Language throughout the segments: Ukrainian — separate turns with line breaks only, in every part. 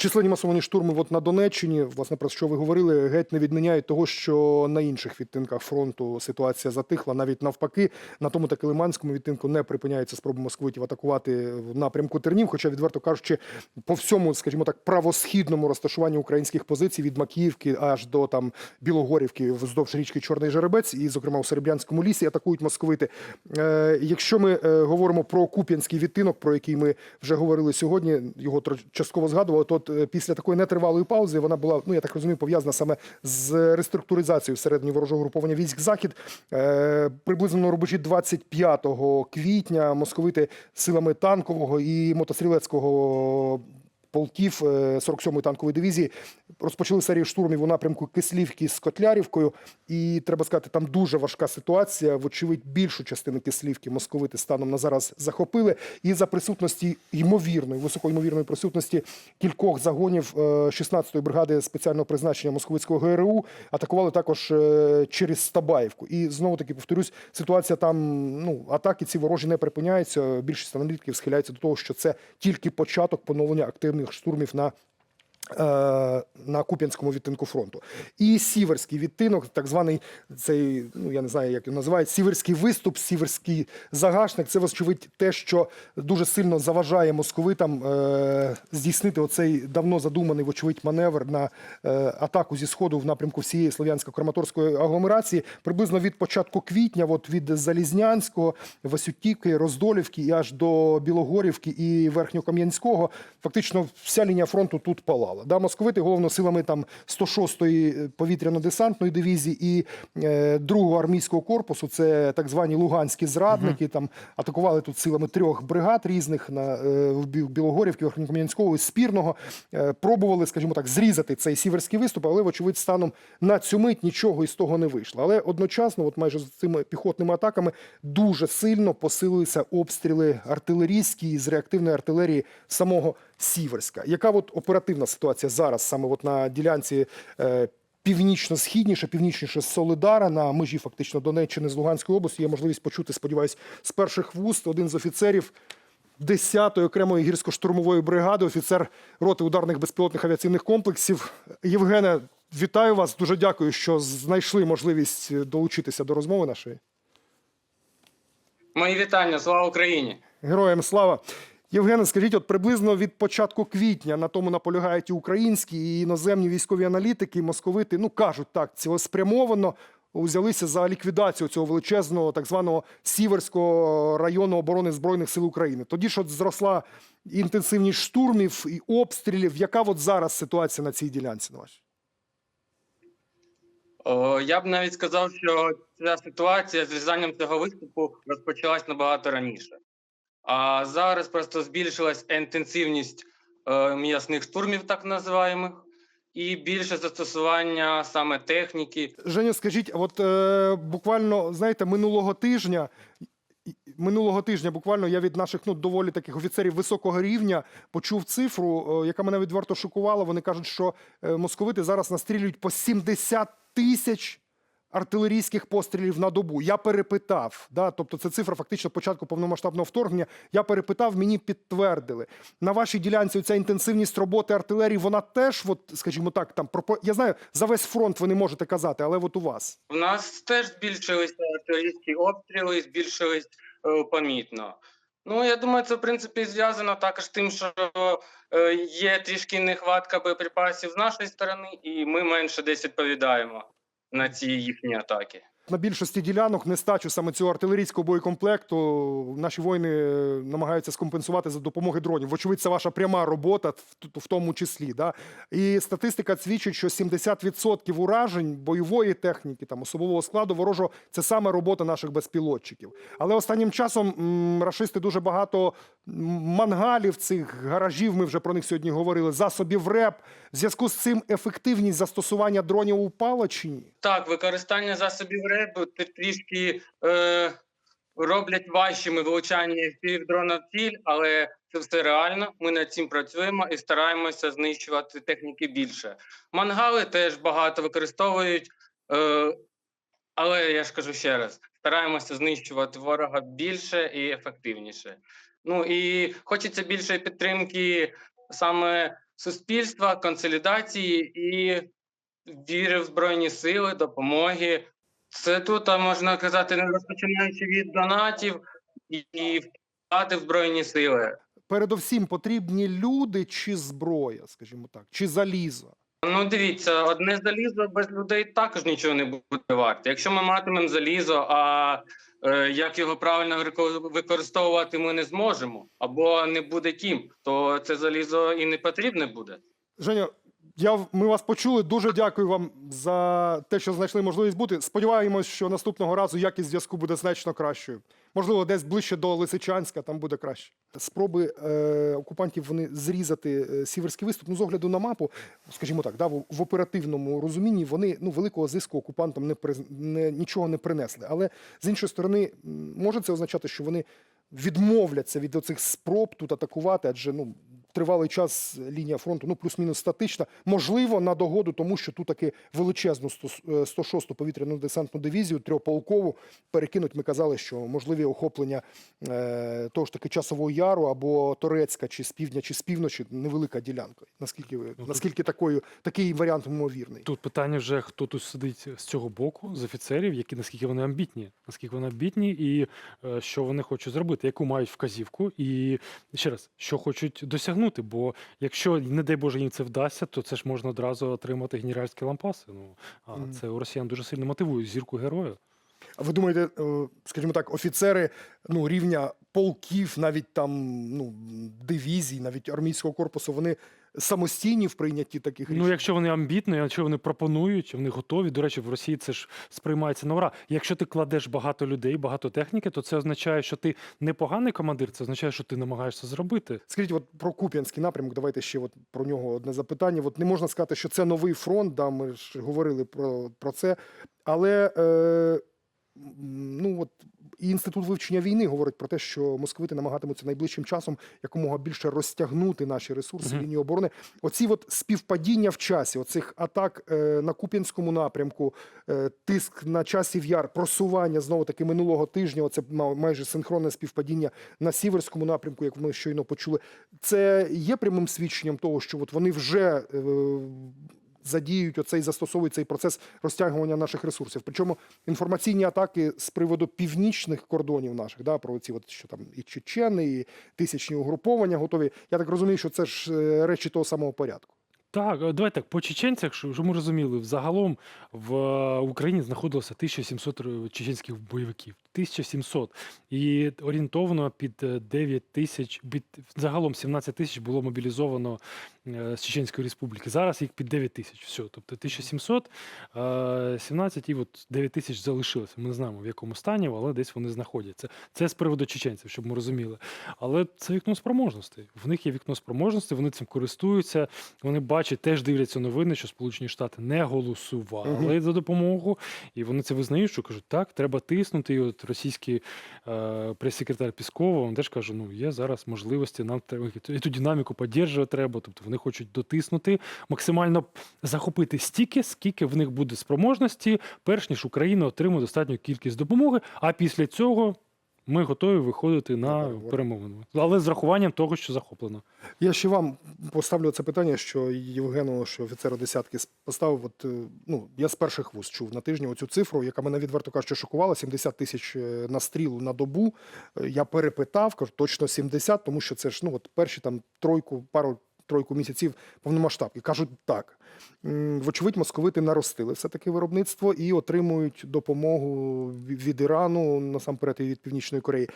Численні масовані штурми от на Донеччині, власне, про що ви говорили, геть не відміняють того, що на інших відтинках фронту ситуація затихла. Навіть навпаки, на тому таки Лиманському відтинку не припиняється спроби московитів атакувати в напрямку Тернів. Хоча, відверто кажучи, по всьому, скажімо так, правосхідному розташуванню українських позицій від Макіївки аж до там Білогорівки вздовж річки Чорний Жеребець, і, зокрема, у Серебрянському лісі атакують московити. Е, якщо ми е, говоримо про Куп'янський відтинок, про який ми вже говорили сьогодні, його частково згадували, то е, після такої нетривалої паузи вона була, ну я так розумію, пов'язана саме з реструктуризацією всередині ворожого групування військ Захід. Е, приблизно на рубежі 25 квітня московити силами танкового і мотострілецького полків е, 47-ї танкової дивізії розпочали серію штурмів у напрямку Кислівки з Котлярівкою. І треба сказати, там дуже важка ситуація. Вочевидь, більшу частину Кислівки московити станом на зараз захопили. І за присутності ймовірної, високоймовірної присутності кількох загонів е, 16-ї бригади спеціального призначення московицького ГРУ атакували також е, через Стабаївку. І знову таки повторюсь, ситуація там ну атаки ці ворожі не припиняються. Більшість аналітиків схиляється до того, що це тільки початок поновлення активних штурмів на. Е, На Куп'янському відтинку фронту. І сіверський відтинок, так званий цей, ну я не знаю, як його називають, сіверський виступ, сіверський загашник. Це вочевидь те, що дуже сильно заважає московитам е, здійснити оцей давно задуманий, вочевидь, маневр на е, атаку зі сходу в напрямку всієї слов'янсько-краматорської агломерації. Приблизно від початку квітня, от від Залізнянського, Васютівки, Роздолівки і аж до Білогорівки і Верхньокам'янського, фактично вся лінія фронту тут палала. Да, московити головно силами там 106-ї повітряно-десантної дивізії і е, 2-го армійського корпусу, це так звані луганські зрадники, там атакували тут силами трьох бригад різних на е, Білогорівки, Верхньокам'янського і Спірного. Е, пробували, скажімо так, зрізати цей сіверський виступ, але, вочевидь, станом на цю мить нічого із того не вийшло. Але одночасно, от майже з цими піхотними атаками, дуже сильно посилилися обстріли артилерійські з реактивної артилерії самого Сіверська. Яка от оперативна ситуація зараз саме от на ділянці? Е, Північно-східніше, північніше Солидара на межі фактично Донеччини з Луганської області. Є можливість почути, сподіваюсь, з перших вуст один з офіцерів 10-ї окремої гірсько-штурмової бригади, офіцер роти ударних безпілотних авіаційних комплексів. Євгене, вітаю вас. Дуже дякую, що знайшли можливість долучитися до розмови нашої.
Мої вітання, слава Україні!
Героям слава. Євгене, скажіть, от приблизно від початку квітня на тому наполягають і українські і іноземні військові аналітики, московити, ну кажуть так, цілеспрямовано узялися за ліквідацію цього величезного так званого Сіверського району оборони Збройних сил України. Тоді ж от зросла інтенсивність штурмів і обстрілів. Яка от зараз ситуація на цій ділянці? На вашій?
Я б навіть сказав, що ця ситуація з різанням цього виступу розпочалась набагато раніше. А зараз просто збільшилась інтенсивність е, м'ясних штурмів, так називаємих, і більше застосування саме техніки.
Женя, скажіть, от е, буквально знаєте, минулого тижня. Минулого тижня буквально я від наших ну доволі таких офіцерів високого рівня почув цифру, е, яка мене відверто шокувала. Вони кажуть, що е, московити зараз настрілюють по 70 тисяч артилерійських пострілів на добу. Я перепитав, да, тобто це цифра фактично початку повномасштабного вторгнення. Я перепитав, мені підтвердили. На вашій ділянці ця інтенсивність роботи артилерії, вона теж, от, скажімо так, там пропо- я знаю, за весь фронт ви не можете казати, але от у вас.
У нас теж збільшилися артилерійські обстріли, збільшились е, помітно. Ну, я думаю, це в принципі зв'язано також тим, що е, є трішки нехватка боєприпасів з нашої сторони, і ми менше десь відповідаємо на ці їхні атаки.
На більшості ділянок нестачу саме цього артилерійського боєкомплекту наші воїни е, намагаються скомпенсувати за допомогою дронів. Вочевидь, це ваша пряма робота, в- тому числі. Да? І статистика свідчить, що 70% уражень бойової техніки, там особового складу ворожого це саме робота наших безпілотчиків. Але останнім часом м, рашисти дуже багато мангалів, цих гаражів. Ми вже про них сьогодні говорили. Засобів РЕП. В зв'язку з цим ефективність застосування дронів упала чи ні?
Так, використання засобів РЕБ тр- трішки е, роблять важчими влучання півдрона в ціль, але це все реально. Ми над цим працюємо і стараємося знищувати техніки більше. Мангали теж багато використовують, е, але я ж кажу ще раз: стараємося знищувати ворога більше і ефективніше. Ну і хочеться більшої підтримки саме суспільства, консолідації і віри в збройні сили, допомоги. Це тут можна казати, не розпочинаючи від донатів і, вкладати в збройні сили.
Передовсім потрібні люди чи зброя, скажімо так, чи залізо.
Ну, дивіться, одне залізо без людей також нічого не буде варте. Якщо ми матимемо залізо, а е, як його правильно використовувати ми не зможемо, або не буде ким, то це залізо і не потрібне буде.
Женя, я, ми вас почули. Дуже дякую вам за те, що знайшли можливість бути. Сподіваємось, що наступного разу якість зв'язку буде значно кращою. Можливо, десь ближче до Лисичанська там буде краще. Спроби е, окупантів вони зрізати е, сіверський виступ. Ну, з огляду на мапу, скажімо так, да, в, в оперативному розумінні вони ну великого зиску окупантам не, приз- не нічого не принесли. Але з іншої сторони, може це означати, що вони відмовляться від оцих спроб тут атакувати, адже ну тривалий час лінія фронту, ну плюс-мінус статична. Можливо, на догоду, тому що тут таки величезну 106-ту повітряну десантну дивізію, трьохполкову перекинуть. Ми казали, що можливі охоплення е, того ж таки часового яру або Торецька, чи з півдня, чи з півночі, невелика ділянка. Наскільки ви
тут-
наскільки такою такий варіант ймовірний?
Тут питання вже хто тут сидить з цього боку, з офіцерів, які наскільки вони амбітні, наскільки вони амбітні, і е, що вони хочуть зробити, яку мають вказівку, і ще раз, що хочуть досягнути. Бо якщо, не дай Боже, їм це вдасться, то це ж можна одразу отримати генеральські лампаси. Ну а
Мгм.
це у росіян дуже сильно мотивує зірку героя.
А ви думаєте, е, скажімо так, офіцери ну, рівня полків, навіть там ну, дивізій, навіть армійського корпусу, вони самостійні в прийнятті таких рішень?
Ну, якщо вони амбітні, якщо вони пропонують, вони готові. До речі, в Росії це ж сприймається на ура. Якщо ти кладеш багато людей, багато техніки, то це означає, що ти не поганий командир, це означає, що ти намагаєшся зробити.
Скажіть, от про Куп'янський напрямок, давайте ще от про нього одне запитання. От не можна сказати, що це новий фронт, да, ми ж говорили про, про це. Але е, ну, от, і інститут вивчення війни говорить про те, що московити намагатимуться найближчим часом якомога більше розтягнути наші ресурси лінії оборони. Оці от співпадіння в часі, оцих атак е, на Куп'янському напрямку, е, тиск на часів яр, просування знову таки минулого тижня. Оце ма- майже синхронне співпадіння на сіверському напрямку, як ми щойно почули. Це є прямим свідченням того, що от вони вже е, задіють оцей застосовують цей процес розтягування наших ресурсів. Причому інформаційні атаки з приводу північних кордонів наших, да, про ці от що там і чечени, і тисячні угруповання готові. Я так розумію, що це ж е, речі того самого порядку.
Так, е, давайте так, по чеченцях, щоб ми розуміли, взагалом в е, Україні знаходилося 1700 р- чеченських бойовиків. 1700. І орієнтовно під е, 9 тисяч, під, загалом 17 тисяч було мобілізовано е, з Чеченської Республіки. Зараз їх під 9 тисяч. Все. Тобто 1700, е, 17 і от 9 тисяч залишилося. Ми не знаємо в якому стані, але десь вони знаходяться. Це з приводу чеченців, щоб ми розуміли. Але це вікно спроможностей. В них є вікно спроможностей, вони цим користуються. Вони бачать, теж дивляться новини, що Сполучені Штати не голосували за допомогу, і вони це визнають, що кажуть, так, треба тиснути. І от російський е, прес-секретар Піскова він теж каже: ну є зараз можливості, нам треба і ту динаміку підтримувати треба. Тобто вони хочуть дотиснути, максимально захопити стільки, скільки в них буде спроможності, перш ніж Україна отримує достатню кількість допомоги. А після цього. Ми готові виходити
На
перемовини, але з рахуванням того, що захоплено.
Я ще вам поставлю це питання, що Євгену, що офіцеру десятки поставив. От, е, ну, я з перших вуз чув на тижні оцю цифру, яка мене відверто кажучи, шокувала: 70 тисяч е, на стрілу на добу. Е, Я перепитав, кажу, точно 70, тому що це ж ну, от перші там тройку, пару тройку місяців повномасштабки. Кажуть так. Вочевидь, московити наростили все-таки виробництво і отримують допомогу від Ірану, насамперед і від Північної Кореї.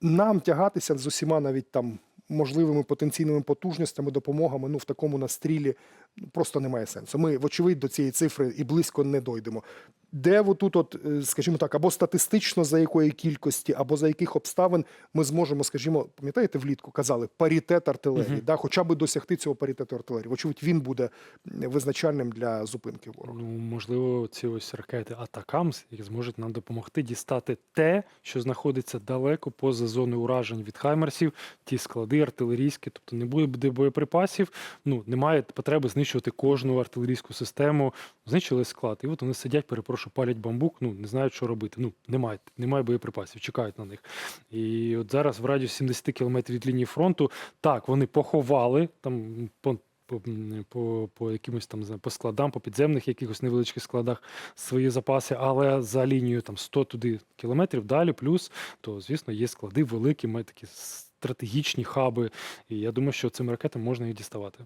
Нам тягатися з усіма навіть там можливими потенційними потужностями, допомогами ну в такому настрілі ну, просто немає сенсу. Ми, вочевидь, до цієї цифри і близько не дойдемо. Де отут, от, е, скажімо так, або статистично за якої кількості, або за яких обставин ми зможемо, скажімо, пам'ятаєте, влітку казали паритет артилерії,
Мгм.
да, хоча б досягти цього паритету артилерії. Вочевидь, він буде визначальним для зупинки ворога.
Ну, можливо, ці ось ракети Атакамс які зможуть нам допомогти дістати те, що знаходиться далеко поза зоною уражень від Хаймерсів, ті склади артилерійські, тобто не буде боєприпасів. Ну немає потреби знищувати кожну артилерійську систему. Знищили склад, і от вони сидять, перепрошую, палять бамбук. Ну не знають, що робити. Ну немає, немає боєприпасів, чекають на них. І от зараз в радіусі 70 кілометрів від лінії фронту так вони поховали там. по- по, по, по якимось там по складам, по підземних якихось невеличких складах свої запаси, але за лінією там 100 туди кілометрів далі, плюс, то звісно є склади великі, мають такі стратегічні хаби. І я думаю, що цими ракетами можна їх діставати.